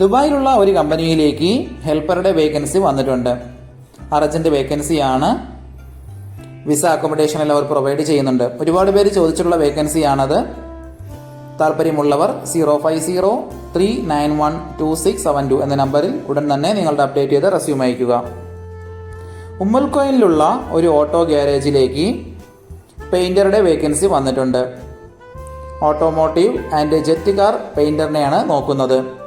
ദുബായിലുള്ള ഒരു കമ്പനിയിലേക്ക് ഹെൽപ്പറുടെ വേക്കൻസി വന്നിട്ടുണ്ട്. അർജന്റ് വേക്കൻസിയാണ്. വിസ അക്കോമഡേഷൻ എല്ലാം അവർ പ്രൊവൈഡ് ചെയ്യുന്നുണ്ട്. ഒരുപാട് പേര് ചോദിച്ചിട്ടുള്ള വേക്കൻസിയാണത്. താല്പര്യമുള്ളവർ zero five zero three nine one two six seven two എന്ന നമ്പറിൽ ഉടൻ തന്നെ നിങ്ങളുടെ അപ്ഡേറ്റ് ചെയ്ത് റെസ്യൂം അയക്കുക ഉമ്മൽക്കോയിലുള്ള ഒരു ഓട്ടോ ഗ്യാരേജിലേക്ക് പെയിന്ററുടെ വേക്കൻസി വന്നിട്ടുണ്ട്. ഓട്ടോമോട്ടീവ് ആൻഡ് ജെറ്റ് കാർ പെയിന്ററിനെയാണ് നോക്കുന്നത്.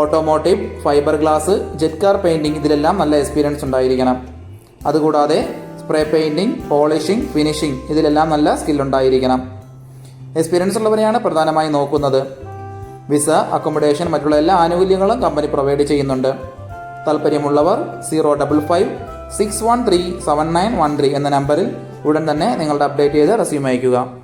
Automotive fibre glass jet car painting ഇതിലെല്ലാം നല്ല എക്സ്പീരിയൻസ് ഉണ്ടായിരിക്കണം. അതുകൂടാതെ സ്പ്രേ പെയിന്റിംഗ് പോളിഷിംഗ് ഫിനിഷിംഗ് ഇതിലെല്ലാം നല്ല സ്കിൽ ഉണ്ടായിരിക്കണം. എക്സ്പീരിയൻസ് ഉള്ളവരെയാണ് പ്രധാനമായി നോക്കുന്നത്. വിസ അക്കോമഡേഷൻ മറ്റുള്ള എല്ലാ ആനുകൂല്യങ്ങളും കമ്പനി പ്രൊവൈഡ് ചെയ്യുന്നുണ്ട്. താല്പര്യമുള്ളവർ zero double five six one three seven nine one three എന്ന നമ്പറിൽ ഉടൻ തന്നെ നിങ്ങളുടെ അപ്ഡേറ്റ് ചെയ്ത് റെസ്യൂം അയക്കുക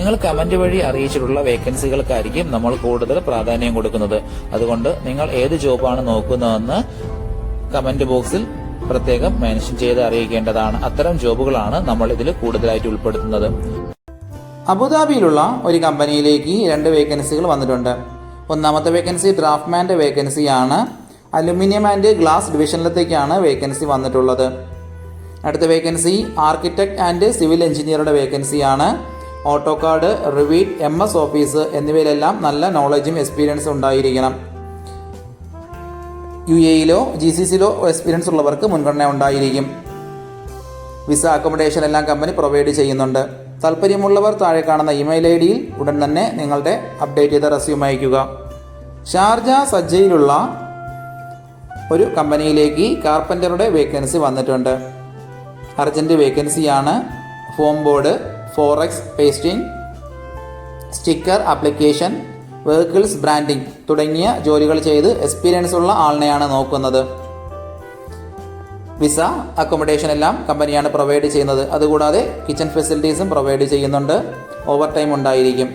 നിങ്ങൾ കമന്റ് വഴി അറിയിച്ചിട്ടുള്ള വേക്കൻസികൾക്കായിരിക്കും നമ്മൾ കൂടുതൽ പ്രാധാന്യം കൊടുക്കുന്നത്. അതുകൊണ്ട് നിങ്ങൾ ഏത് ജോബാണ് നോക്കുന്നതെന്ന് കമന്റ് ബോക്സിൽ പ്രത്യേകം മെൻഷൻ ചെയ്ത് അറിയിക്കേണ്ടതാണ്. അത്തരം ജോബുകളാണ് നമ്മൾ ഇതിൽ കൂടുതലായിട്ട് ഉൾപ്പെടുത്തുന്നത്. അബുദാബിയിലുള്ള ഒരു കമ്പനിയിലേക്ക് രണ്ട് വേക്കൻസികൾ വന്നിട്ടുണ്ട്. ഒന്നാമത്തെ വേക്കൻസി ഡ്രാഫ്റ്റ്മാന്റെ വേക്കൻസിയാണ്. അലുമിനിയം ആൻഡ് ഗ്ലാസ് ഡിവിഷനിലത്തേക്കാണ് വേക്കൻസി വന്നിട്ടുള്ളത്. അടുത്ത വേക്കൻസി ആർക്കിടെക്ട് ആൻഡ് സിവിൽ എഞ്ചിനീയറുടെ വേക്കൻസിയാണ്. AutoCAD Revit M S office എന്നിവയിലെല്ലാം നല്ല നോളജും എക്സ്പീരിയൻസും ഉണ്ടായിരിക്കണം. യു എയിലോ ജി സി സിയിലോ എക്സ്പീരിയൻസ് ഉള്ളവർക്ക് മുൻഗണന ഉണ്ടായിരിക്കും. വിസ അക്കോമഡേഷൻ എല്ലാം കമ്പനി പ്രൊവൈഡ് ചെയ്യുന്നുണ്ട്. താല്പര്യമുള്ളവർ താഴെ കാണുന്ന ഇമെയിൽ ഐ ഡിയിൽ ഉടൻ തന്നെ നിങ്ങളുടെ അപ്ഡേറ്റ് ചെയ്ത റെസ്യൂം അയയ്ക്കുക. ഷാർജ സജ്ജയിലുള്ള ഒരു കമ്പനിയിലേക്ക് കാർപ്പന്ററുടെ വേക്കൻസി വന്നിട്ടുണ്ട്. അർജന്റ് വേക്കൻസിയാണ് foam board forex pasting sticker application vehicles branding തുടങ്ങിയ ജോലികൾ ചെയ്ത് എക്സ്പീരിയൻസ് ഉള്ള ആളിനെയാണ് നോക്കുന്നത്. വിസ അക്കോമഡേഷൻ എല്ലാം കമ്പനിയാണ് പ്രൊവൈഡ് ചെയ്യുന്നത്. അതുകൂടാതെ കിച്ചൺ ഫെസിലിറ്റീസും പ്രൊവൈഡ് ചെയ്യുന്നുണ്ട്. ഓവർ ടൈം ഉണ്ടായിരിക്കും.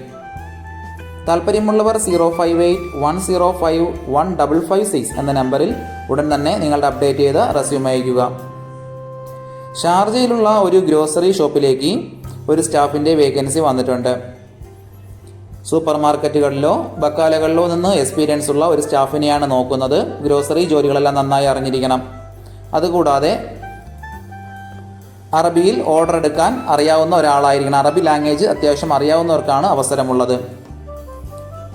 താല്പര്യമുള്ളവർ zero five eight one zero five one double five six എന്ന നമ്പറിൽ ഉടൻ തന്നെ നിങ്ങളുടെ അപ്ഡേറ്റ് ചെയ്ത റെസ്യൂം അയക്കുക ഷാർജയിലുള്ള ഒരു ഗ്രോസറി ഷോപ്പിലേക്ക് ഒരു സ്റ്റാഫിന്റെ വേക്കൻസി വന്നിട്ടുണ്ട്. സൂപ്പർ മാർക്കറ്റുകളിലോ ബക്കാലകളിലോ നിന്ന് എക്സ്പീരിയൻസ് ഉള്ള ഒരു സ്റ്റാഫിനെയാണ് നോക്കുന്നത്. ഗ്രോസറി ജോലികളെല്ലാം നന്നായി അറിഞ്ഞിരിക്കണം. അതുകൂടാതെ അറബിയിൽ ഓർഡർ എടുക്കാൻ അറിയാവുന്ന ഒരാളായിരിക്കണം. അറബി ലാംഗ്വേജ് അത്യാവശ്യം അറിയാവുന്നവർക്കാണ് അവസരമുള്ളത്.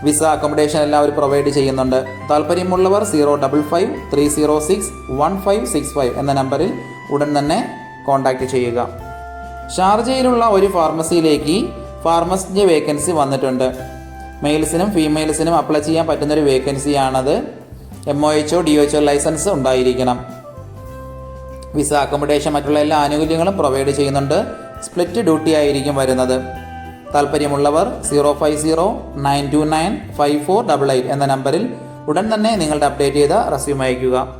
വിസ അക്കോമഡേഷൻ എല്ലാവരും പ്രൊവൈഡ് ചെയ്യുന്നുണ്ട്. താല്പര്യമുള്ളവർ zero double five three zero six one five six five എന്ന നമ്പറിൽ ഉടൻ തന്നെ കോൺടാക്റ്റ് ചെയ്യുക. ഷാർജയിലുള്ള ഒരു ഫാർമസിയിലേക്ക് ഫാർമസിന്റെ വേക്കൻസി വന്നിട്ടുണ്ട്. മെയിൽസിനും ഫീമെയിൽസിനും അപ്ലൈ ചെയ്യാൻ പറ്റുന്നൊരു വേക്കൻസിയാണത്. M O H O D H O licence ഉണ്ടായിരിക്കണം. വിസ അക്കോമഡേഷൻ മറ്റുള്ള എല്ലാ ആനുകൂല്യങ്ങളും പ്രൊവൈഡ് ചെയ്യുന്നുണ്ട്. സ്പ്ലിറ്റ് ഡ്യൂട്ടി ആയിരിക്കും വരുന്നത്. താല്പര്യമുള്ളവർ zero five zero nine two nine five four double eight എന്ന നമ്പറിൽ ഉടൻ തന്നെ നിങ്ങളുടെ അപ്ഡേറ്റ് ചെയ്ത റെസ്യൂം അയക്കുക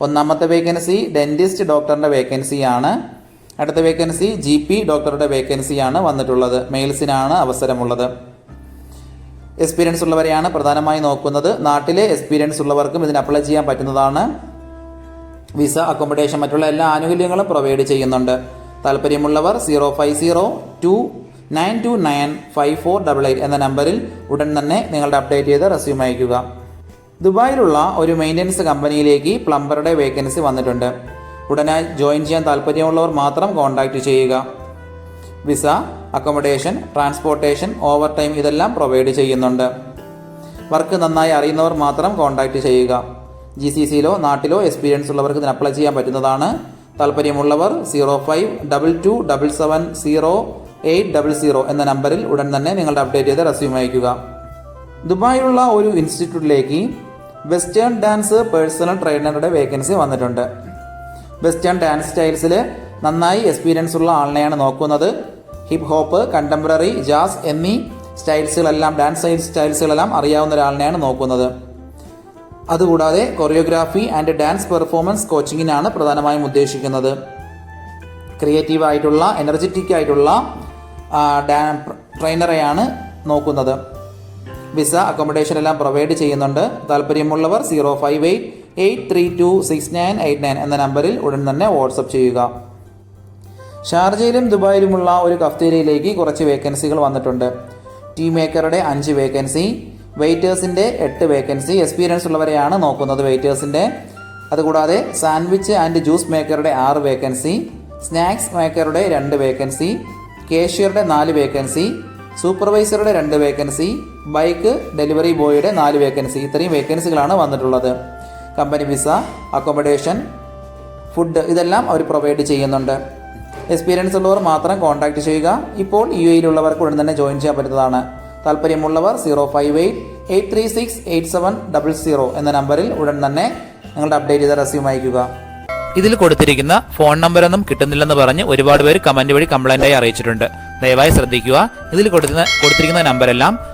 ഒന്നാമത്തെ വേക്കൻസി ഡെന്റിസ്റ്റ് ഡോക്ടറിന്റെ വേക്കൻസിയാണ് അടുത്ത വേക്കൻസി ജി പി ഡോക്ടറുടെ വേക്കൻസിയാണ് വന്നിട്ടുള്ളത്. മെയിൽസിനാണ് അവസരമുള്ളത്. എക്സ്പീരിയൻസ് ഉള്ളവരെയാണ് പ്രധാനമായി നോക്കുന്നത്. നാട്ടിലെ എക്സ്പീരിയൻസ് ഉള്ളവർക്കും ഇതിന് അപ്ലൈ ചെയ്യാൻ പറ്റുന്നതാണ്. വിസ അക്കോമഡേഷൻ മറ്റുള്ള എല്ലാ ആനുകൂല്യങ്ങളും പ്രൊവൈഡ് ചെയ്യുന്നുണ്ട്. താല്പര്യമുള്ളവർ zero five zero two nine two nine five four double eight എന്ന നമ്പറിൽ ഉടൻ തന്നെ നിങ്ങളുടെ അപ്ഡേറ്റ് ചെയ്ത് റെസ്യൂം അയക്കുക ദുബായിലുള്ള ഒരു മെയിന്റനൻസ് കമ്പനിയിലേക്ക് പ്ലംബറുടെ വേക്കൻസി വന്നിട്ടുണ്ട്. ഉടനെ ജോയിൻ ചെയ്യാൻ താല്പര്യമുള്ളവർ മാത്രം കോൺടാക്റ്റ് ചെയ്യുക. Visa accommodation transportation over time ഇതെല്ലാം പ്രൊവൈഡ് ചെയ്യുന്നുണ്ട്. വർക്ക് നന്നായി അറിയുന്നവർ മാത്രം കോൺടാക്റ്റ് ചെയ്യുക. ജി സി സിയിലോ നാട്ടിലോ എക്സ്പീരിയൻസ് ഉള്ളവർക്ക് ഇതിന് അപ്ലൈ ചെയ്യാൻ പറ്റുന്നതാണ്. താല്പര്യമുള്ളവർ zero five double two double seven zero eight double zero എന്ന നമ്പറിൽ ഉടൻ തന്നെ നിങ്ങളുടെ അപ്ഡേറ്റ് ചെയ്ത റെസ്യൂം അയക്കുക ദുബായിലുള്ള ഒരു ഇൻസ്റ്റിറ്റ്യൂട്ടിലേക്ക് വെസ്റ്റേൺ ഡാൻസ് പേഴ്സണൽ ട്രെയിനറുടെ വേക്കൻസി വന്നിട്ടുണ്ട്. വെസ്റ്റേൺ ഡാൻസ് സ്റ്റൈൽസിൽ നന്നായി എക്സ്പീരിയൻസ് ഉള്ള ആളിനെയാണ് നോക്കുന്നത്. ഹിപ് ഹോപ്പ് കണ്ടംപററി ജാസ് എന്നീ സ്റ്റൈൽസുകളെല്ലാം ഡാൻസ് സ്റ്റൈൽസുകളെല്ലാം അറിയാവുന്ന ഒരാളിനെയാണ് നോക്കുന്നത്. അതുകൂടാതെ കൊറിയോഗ്രാഫി ആൻഡ് ഡാൻസ് പെർഫോമൻസ് കോച്ചിങ്ങിനാണ് പ്രധാനമായും ഉദ്ദേശിക്കുന്നത്. ക്രിയേറ്റീവ് ആയിട്ടുള്ള എനർജറ്റിക് ആയിട്ടുള്ള ട്രെയിനറെയാണ് നോക്കുന്നത്. വിസ അക്കോമഡേഷൻ എല്ലാം പ്രൊവൈഡ് ചെയ്യുന്നുണ്ട്. താല്പര്യമുള്ളവർ zero five eight eight three two six nine eight nine എന്ന നമ്പറിൽ ഉടൻ തന്നെ വാട്സപ്പ് ചെയ്യുക. ഷാർജയിലും ദുബായിലുമുള്ള ഒരു കഫ്തേരിയയിലേക്ക് കുറച്ച് വേക്കൻസികൾ വന്നിട്ടുണ്ട്. ടീ മേക്കറുടെ അഞ്ച് വേക്കൻസി വെയിറ്റേഴ്സിന്റെ എട്ട് വേക്കൻസി എക്സ്പീരിയൻസ് ഉള്ളവരെയാണ് നോക്കുന്നത് വെയിറ്റേഴ്സിന്റെ അതുകൂടാതെ സാൻഡ്വിച്ച് ആൻഡ് ജ്യൂസ് മേക്കറുടെ ആറ് വേക്കൻസി സ്നാക്സ് മേക്കറുടെ രണ്ട് വേക്കൻസി കേഷ്യറുടെ നാല് വേക്കൻസി സൂപ്പർവൈസറുടെ രണ്ട് വേക്കൻസി ബൈക്ക് ഡെലിവറി ബോയുടെ നാല് വേക്കൻസി. ഇത്രയും വേക്കൻസികളാണ് വന്നിട്ടുള്ളത്. കമ്പനി വിസ അക്കോമഡേഷൻ ഫുഡ് ഇതെല്ലാം അവർ പ്രൊവൈഡ് ചെയ്യുന്നുണ്ട്. എക്സ്പീരിയൻസ് ഉള്ളവർ മാത്രം കോൺടാക്ട് ചെയ്യുക. ഇപ്പോൾ യു എയിലുള്ളവർക്ക് ഉടൻ തന്നെ ജോയിൻ ചെയ്യാൻ പറ്റുന്നതാണ്. താല്പര്യമുള്ളവർ zero five eight eight three six eight seven double zero എന്ന നമ്പറിൽ ഉടൻ തന്നെ നിങ്ങളുടെ അപ്ഡേറ്റ് ചെയ്ത റെസ്യൂം അയക്കുക ഇതിൽ കൊടുത്തിരിക്കുന്ന ഫോൺ നമ്പറൊന്നും കിട്ടുന്നില്ലെന്ന് പറഞ്ഞ് ഒരുപാട് പേര് കമന്റ് വഴി കംപ്ലൈന്റ് ആയി അറിയിച്ചിട്ടുണ്ട്. ദയവായി ശ്രദ്ധിക്കുക. ഇതിൽ കൊടുക്കുന്ന കൊടുത്തിരിക്കുന്ന നമ്പരെല്ലാം